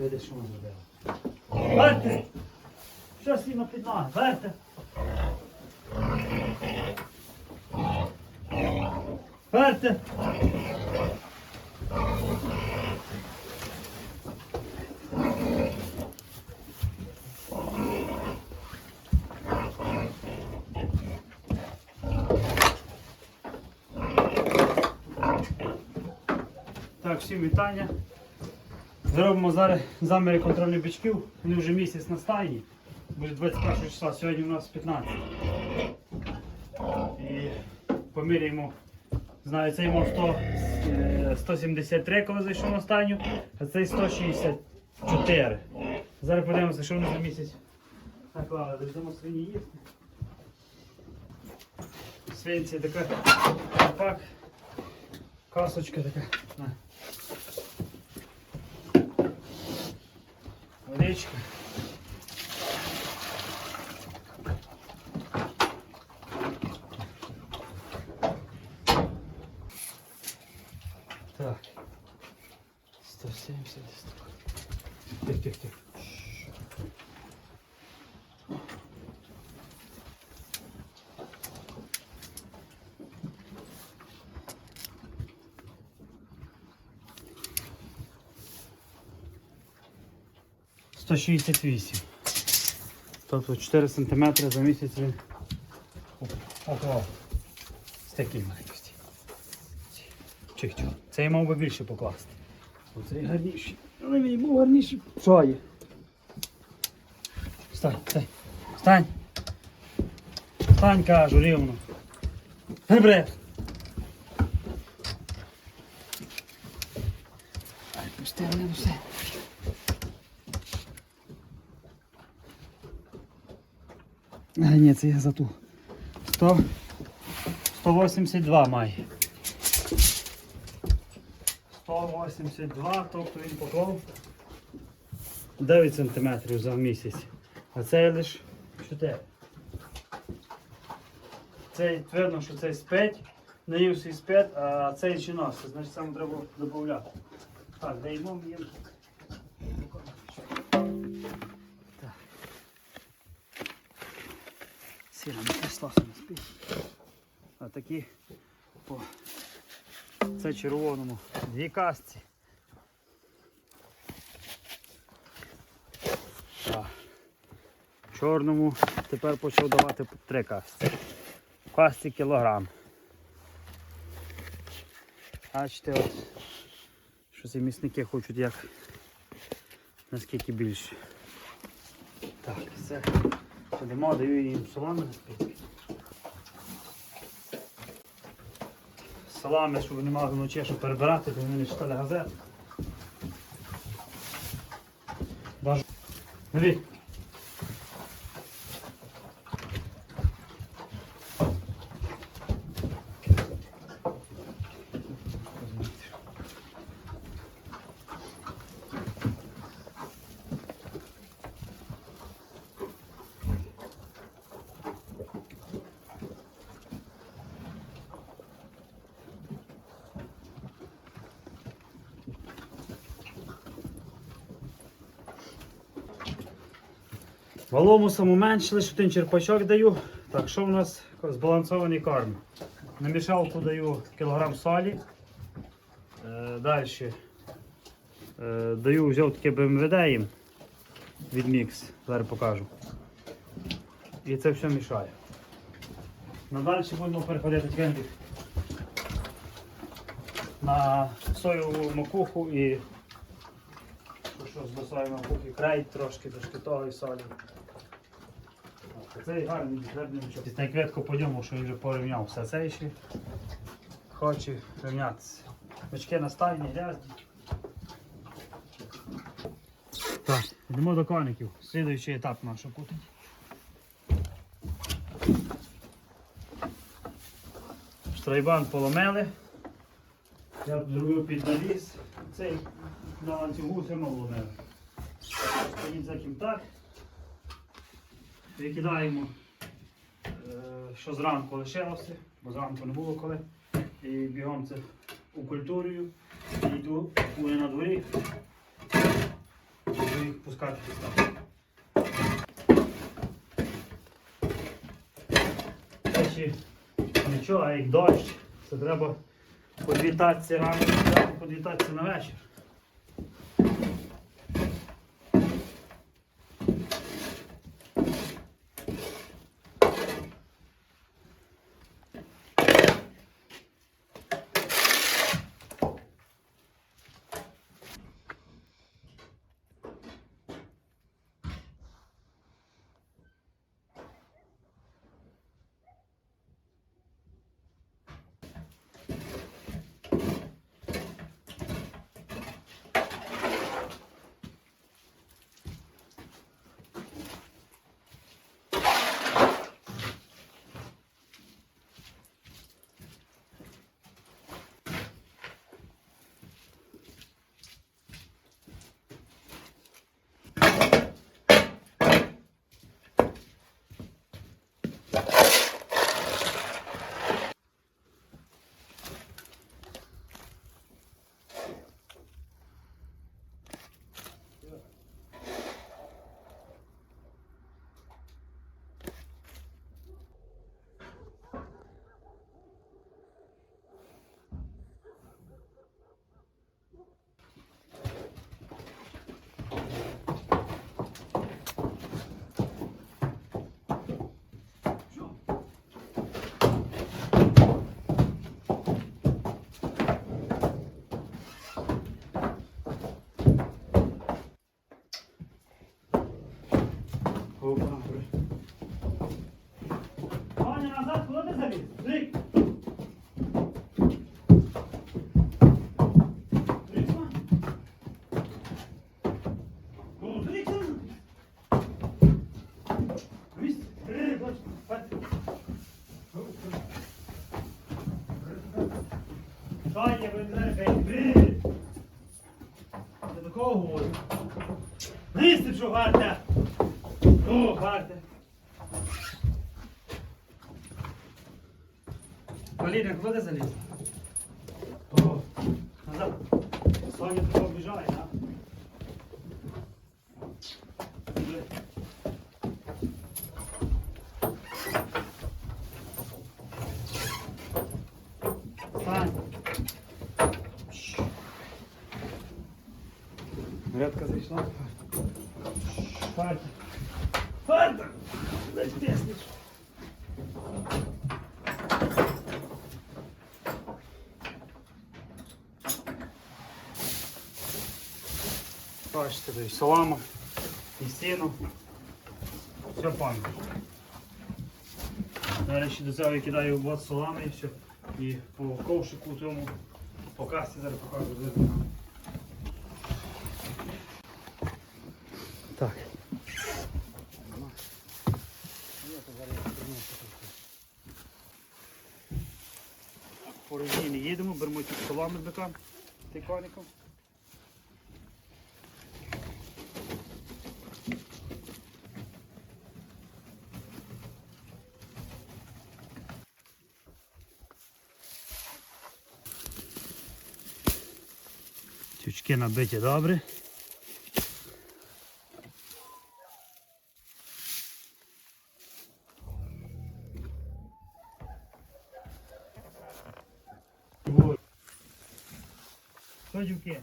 Видиш, що вона зробила. Верте! Що сіно під ноги? Верте! Верте! Так, всім вітання. Зробимо зараз заміри контрольних бичків. Вони вже місяць на стайні. Буде 21 числа, сьогодні у нас 15. І поміряємо. Знаю, цей мав 100, е, 173, коли зайшов на стайню, а цей 164. Зараз подивимося, що вони за місяць наклали. Дождемо свині їсти. Свинці така пак. Касочка така. Водичка. Так. 170. Тих, тих, тих. Сто шістдесят вісім. Тобто 4 см за місяць він поклав. З такої маленькості. Чих чого. Це я мав би більше покласти. Оцей гарніший. Але він був гарніший. Що є? Встань, встань. Встань. Встань, кажу, рівно. Гребре. Ай, пусти, мене все. Ні, це я за ту. 100, 182 має. 182, тобто він поклав 9 см за місяць. А цей лише 4. Цей видно, що цей спить, наївся і спить, а цей чи носить, значить саме треба додати. Так, даємо їм. Сіра не прислався не спить. А такі по це червоному дві касці. Так. Чорному тепер почав давати три касці. Касці кілограм. Бачите, от, що ці місники хочуть як наскільки більше. Так, все. Сидимо, даю їм салами спільки. Салами, щоб вони мали вночі, щоб перебирати, бо вони не читали газет. Бажу. Малому самоменш, лише один черпачок даю. Так, що в нас збалансований корм? На мішалку даю кілограм солі. Е, Далі е, даю взяв БМВД їм від мікс, зараз покажу. І це все мішаю. Надалі будемо переходити кендик на соєву макуху і що, з макухи крейт трошки до шкітової солі. Цей гарний гарний мішок. Після квітку по що він вже порівнявся. Цей ще хоче рівнятися. Бички на грязні. Так, йдемо до коників. Слідуючий етап наш пути. Штрайбан поломили. Я зробив під навіс. Цей на ланцюгу все одно вломили. Стоїть за ким. Викидаємо, е, що зранку лишилося, бо зранку не було коли. І бігом це укультурюю. І йду коли на дворі. їх пускати підставку. Нічого, а як дощ, це треба подвітатися рано, подвітатися на вечір. Riley, Nick, зайшла. Фарта. Фарта! Дай песнич. Бачите, і солома, і сіно. Все пане. Далі ще до цього я кидаю бот соломи і все. І по ковшику цьому по касті зараз покажу. видно. Так. По резині їдемо, беремо ті столами з биком, тикоником. Тючки набиті добре. Що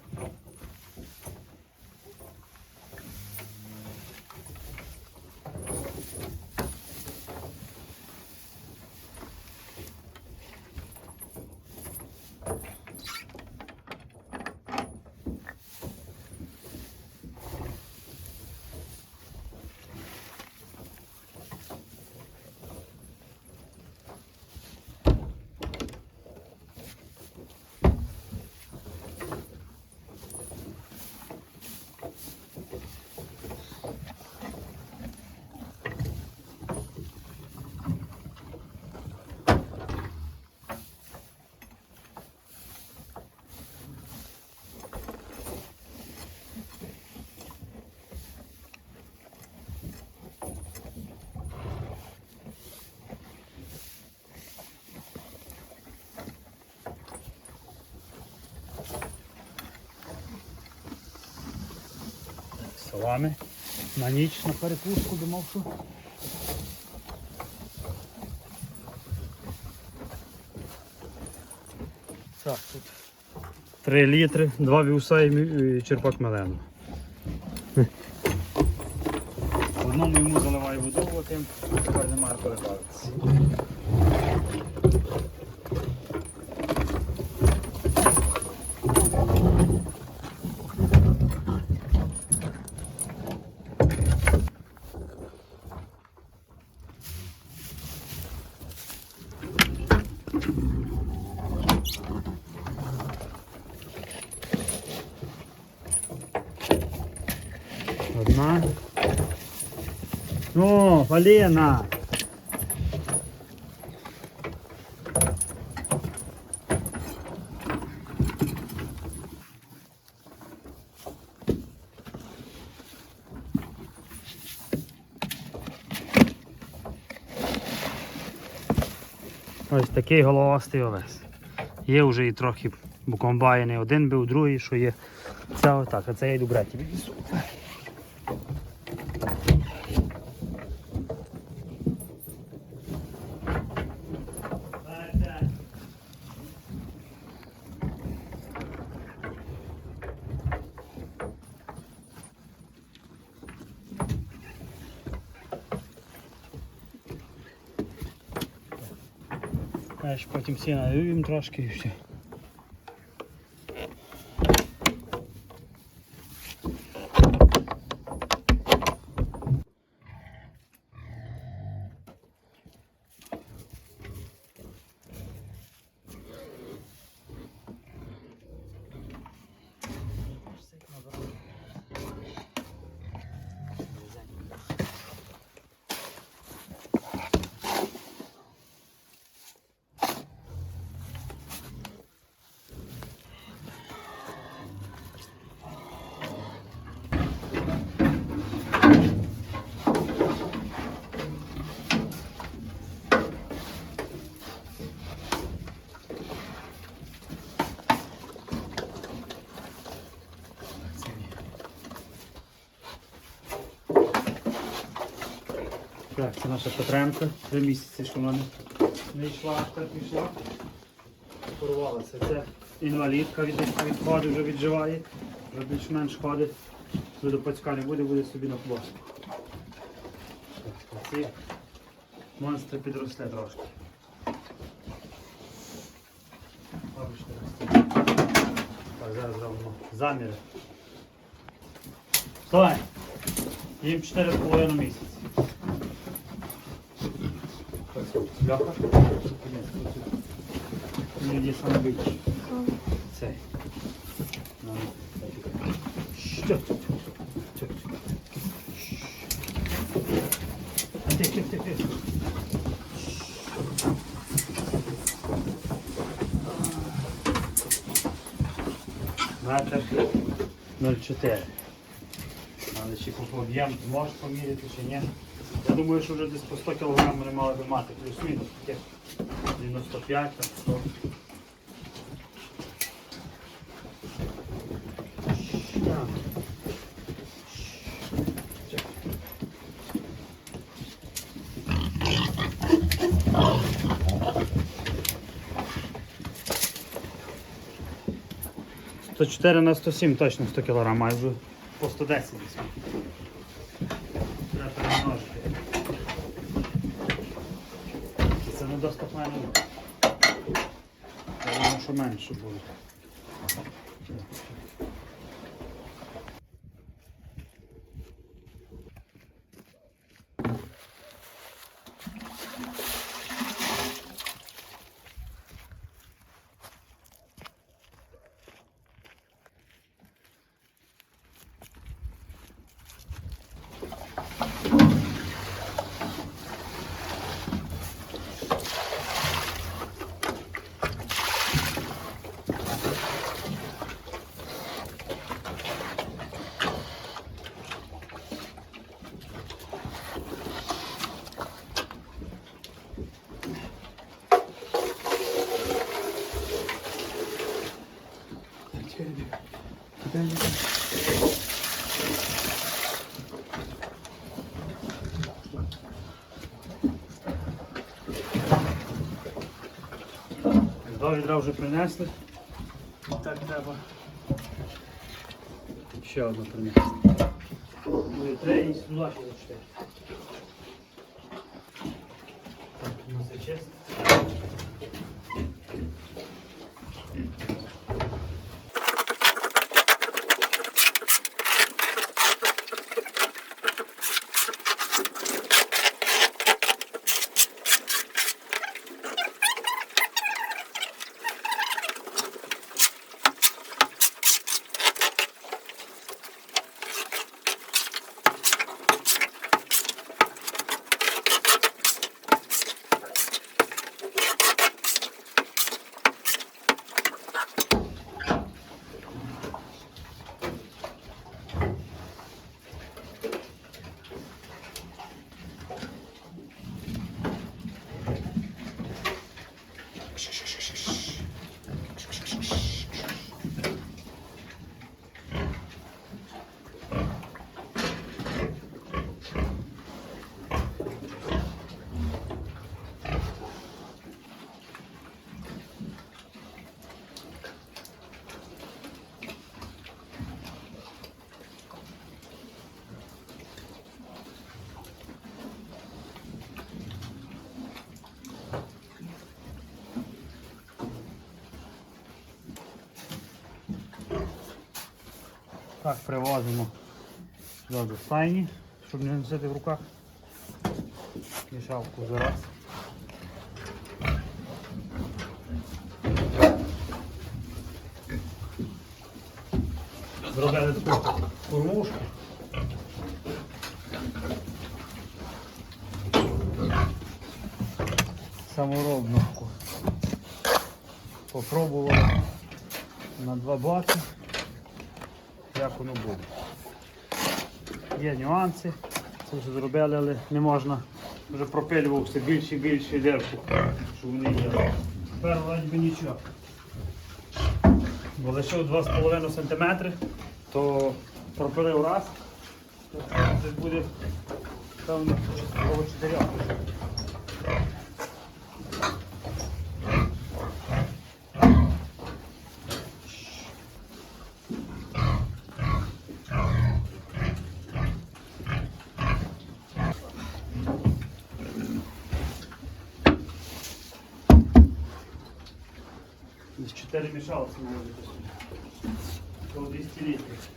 дюки? На ніч на перекуску думав, що. Так, тут 3 літри, 2 віуса і черпак мелену. Одному йому заливаю тим тепер немає коли Одна. О, Полена! Ось такий головастий овес. Є вже і трохи бо комбайни. Один був, другий, що є. Це отак, а це я йду брати потім сіна їм трошки і все. Так, це наша Петренко. Три місяці, що вона не- йшла, так пішла. Порвалася. Це інвалідка від відходу вже відживає, вже більш-менш ходить. До пацька не буде, буде собі на плоску. Ці монстри підросли трошки. Зараз зробимо заміри. Стой! Їм 4,5 місяці. Льоха? Іноді саме. Цей. Ну, Що? Що? А ти, ти, ти, ти. Метр 0,4. Але чи по об'єм можеш поміряти чи ні? Думаю, що вже десь по 100 кг вони мали би мати, плюс-мінус таке 95 там 100. Так. Сто чотири на 107 точно 100 кг, майже по 110 десь. Треба перемножити. Це не достатньо. Я думаю, що менше Два відра вже принесли. Так треба. Ще одну принести. Ну і три, і сюди ще за чотири. Так, у нас є честь. Так, привозимо сюди до стайні, щоб не носити в руках. Мішалку зараз. Зробили таку кормушку. Саморобну. Попробували на два баки як воно буде. Є нюанси, це вже зробили, але не можна. Вже пропилював все більше і більше дірку, що вони є. Тепер вроді би нічого. Бо лишив 2,5 см, то пропилив раз, то це буде певно 4. 4 мішалки може бути. Коло 200 літрів.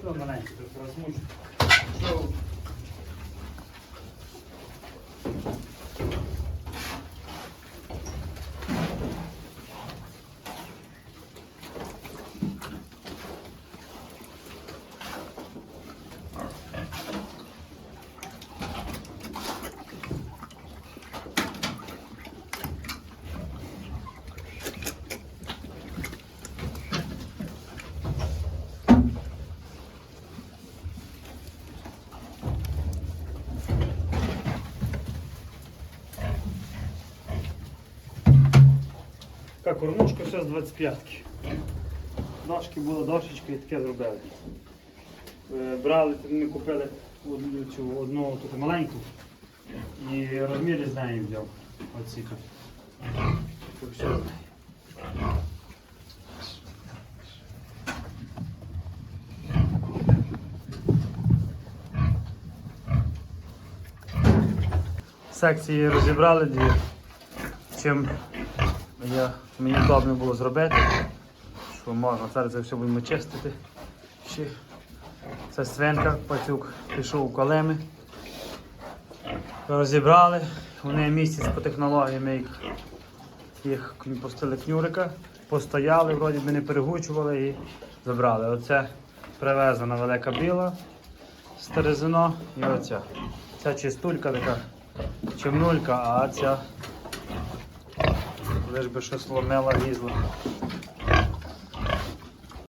Що маленько тут розмучу? Така кормушка все з 25-ки. Дошки були дошечки і таке зробили. Е, Брали, ми купили цю, одну таку маленьку і розміри з неї взяв. Оці тут. Тут. Секції розібрали дві. Чим я, мені удобно було зробити, що можна зараз все будемо чистити. Ще. Це свинка, пацюк пішов у колеми. Розібрали, вони місяць по технологіям їх, їх пустили кнюрика, постояли, вроді би не перегучували і забрали. Оце привезена велика біла старезино і оця. Ця чистулька така чимнулька, а ця лиш би щось ломила, гізла.